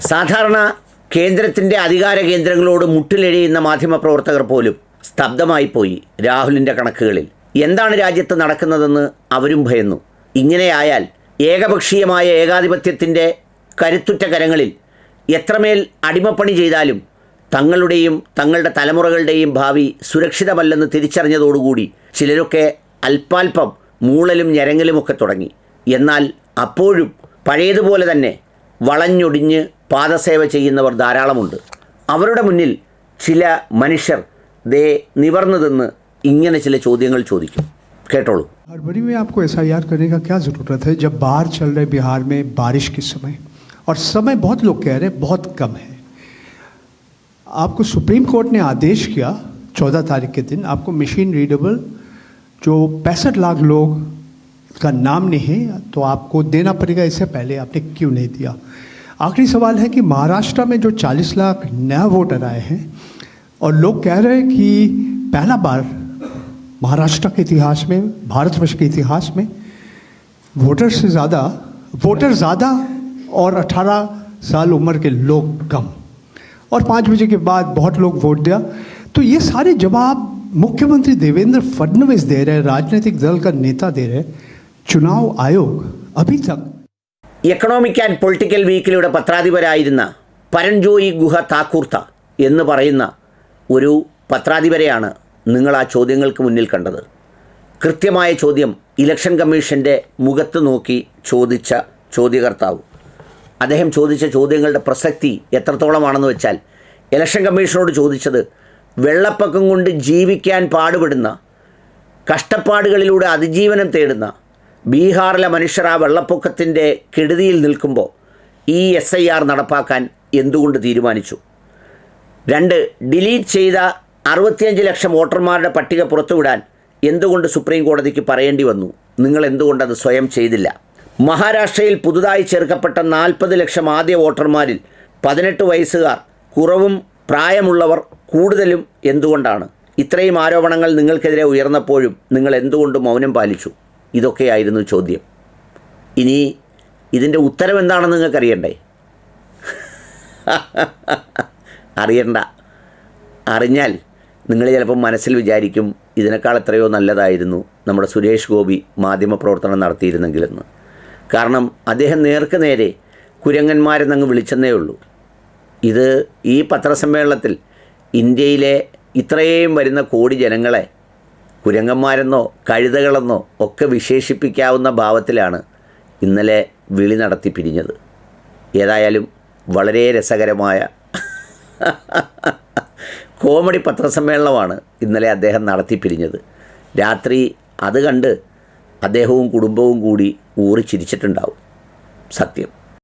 സാധാരണ കേന്ദ്രത്തിന്റെ അധികാര കേന്ദ്രങ്ങളോട് മുട്ടിലെഴിയുന്ന മാധ്യമപ്രവർത്തകർ പോലും സ്തബ്ധമായി പോയി രാഹുലിന്റെ കണക്കുകളിൽ. എന്താണ് രാജ്യത്ത് നടക്കുന്നതെന്ന് അവരും ഭയന്നു. ഇങ്ങനെയായാൽ ഏകപക്ഷീയമായ ഏകാധിപത്യത്തിന്റെ കരുത്തുറ്റ കരങ്ങളിൽ എത്രമേൽ അടിമപ്പണി ചെയ്താലും തങ്ങളുടെയും തങ്ങളുടെ തലമുറകളുടെയും ഭാവി സുരക്ഷിതമല്ലെന്ന് തിരിച്ചറിഞ്ഞതോടുകൂടി ചിലരൊക്കെ അല്പാൽപം മൂളലും ഞരങ്ങലുമൊക്കെ തുടങ്ങി. എന്നാൽ അപ്പോഴും പഴയതുപോലെ തന്നെ വളഞ്ഞൊടിഞ്ഞ് പാദസേവ ചെയ്യുന്നവർ ധാരാളമുണ്ട് അവരുടെ മുന്നിൽ ചില മനുഷ്യർ ദേ നിവർന്നു നിന്ന് ഇങ്ങനെ ചില ചോദ്യങ്ങൾ ചോദിക്കും കേട്ടോളൂ फरवरी में आपको एस करने का क्या ज़रूरत है जब बाहर चल रहे बिहार में बारिश के समय और समय बहुत लोग कह रहे हैं बहुत कम है आपको सुप्रीम कोर्ट ने आदेश किया चौदह तारीख के दिन आपको मशीन रीडेबल जो पैंसठ लाख लोग का नाम नहीं है तो आपको देना पड़ेगा इससे पहले आपने क्यों नहीं दिया आखिरी सवाल है कि महाराष्ट्र में जो 40 लाख नया वोटर आए हैं, और लोग कह रहे हैं कि पहला बार महाराष्ट्र के इतिहास में, भारतवर्ष के इतिहास में वोटर से ज़्यादा, वोटर ज़्यादा और 18 साल उम्र के लोग कम। और पाँच बजे के बाद बहुत लोग वोट दिया। तो ये सारे जवाब मुख्यमंत्री देवेंद्र फडणवीस दे रहे हैं, राजनीतिक दल का नेता दे रहे चुनाव आयोग अभी तक എക്കണോമിക് ആൻഡ് പൊളിറ്റിക്കൽ വീക്കിലിയുടെ പത്രാധിപരായിരുന്ന പരൺജോയി ഗുഹ താക്കൂർത്ത എന്ന് പറയുന്ന ഒരു പത്രാധിപരെയാണ് നിങ്ങൾ ആ ചോദ്യങ്ങൾക്ക് മുന്നിൽ കണ്ടത്. കൃത്യമായ ചോദ്യം ഇലക്ഷൻ കമ്മീഷന്റെ മുഖത്ത് നോക്കി ചോദിച്ച ചോദ്യകർത്താവ്. അദ്ദേഹം ചോദിച്ച ചോദ്യങ്ങളുടെ പ്രസക്തി എത്രത്തോളമാണെന്ന് വെച്ചാൽ ഇലക്ഷൻ കമ്മീഷനോട് ചോദിച്ചത് വെള്ളപ്പൊക്കം കൊണ്ട് ജീവിക്കാൻ പാടുപെടുന്ന കഷ്ടപ്പാടുകളിലൂടെ അതിജീവനം തേടുന്ന ബീഹാറിലെ മനുഷ്യർ ആ വെള്ളപ്പൊക്കത്തിന്റെ കെടുതിയിൽ നിൽക്കുമ്പോൾ ഈ എസ് ഐ ആർ നടപ്പാക്കാൻ എന്തുകൊണ്ട് തീരുമാനിച്ചു? രണ്ട് ഡിലീറ്റ് ചെയ്ത അറുപത്തിയഞ്ച് ലക്ഷം വോട്ടർമാരുടെ പട്ടിക പുറത്തുവിടാൻ എന്തുകൊണ്ട് സുപ്രീം കോടതിക്ക് പറയേണ്ടി വന്നു? നിങ്ങൾ എന്തുകൊണ്ടത് സ്വയം ചെയ്തില്ല? മഹാരാഷ്ട്രയിൽ പുതുതായി ചേർക്കപ്പെട്ട നാൽപ്പത് ലക്ഷം ആദ്യ വോട്ടർമാരിൽ പതിനെട്ട് വയസ്സുകാർ കുറവും പ്രായമുള്ളവർ കൂടുതലും എന്തുകൊണ്ടാണ്? ഇത്രയും ആരോപണങ്ങൾ നിങ്ങൾക്കെതിരെ ഉയർന്നപ്പോഴും നിങ്ങൾ എന്തുകൊണ്ട് മൗനം പാലിച്ചു? ഇതൊക്കെയായിരുന്നു ചോദ്യം. ഇനി ഇതിന്റെ ഉത്തരം എന്താണെന്ന് നിങ്ങൾക്ക് അറിയണ്ടേ അറിയണ്ട. അറിഞ്ഞാൽ നിങ്ങൾ ചിലപ്പം മനസ്സിൽ വിചാരിക്കും ഇതിനേക്കാൾ എത്രയോ നല്ലതായിരുന്നു നമ്മുടെ സുരേഷ് ഗോപി മാധ്യമപ്രവർത്തനം നടത്തിയിരുന്നെങ്കിലെന്ന്. കാരണം അദ്ദേഹം നേർക്ക് നേരെ കുരങ്ങന്മാരെന്നങ്ങ് വിളിച്ചെന്നേ ഉള്ളൂ. ഇത് ഈ പത്രസമ്മേളനത്തിൽ ഇന്ത്യയിലെ ഇത്രയും വരുന്ന കോടി ജനങ്ങളെ കുരങ്ങന്മാരെന്നോ കഴുതകളെന്നോ ഒക്കെ വിശേഷിപ്പിക്കാവുന്ന ഭാവത്തിലാണ് ഇന്നലെ വിളി നടത്തി പിരിഞ്ഞത്. ഏതായാലും വളരെ രസകരമായ കോമഡി പത്രസമ്മേളനമാണ് ഇന്നലെ അദ്ദേഹം നടത്തി പിരിഞ്ഞത്. രാത്രി അത് കണ്ട് അദ്ദേഹവും കുടുംബവും കൂടി ഊറി ചിരിച്ചിട്ടുണ്ടാവും സത്യം.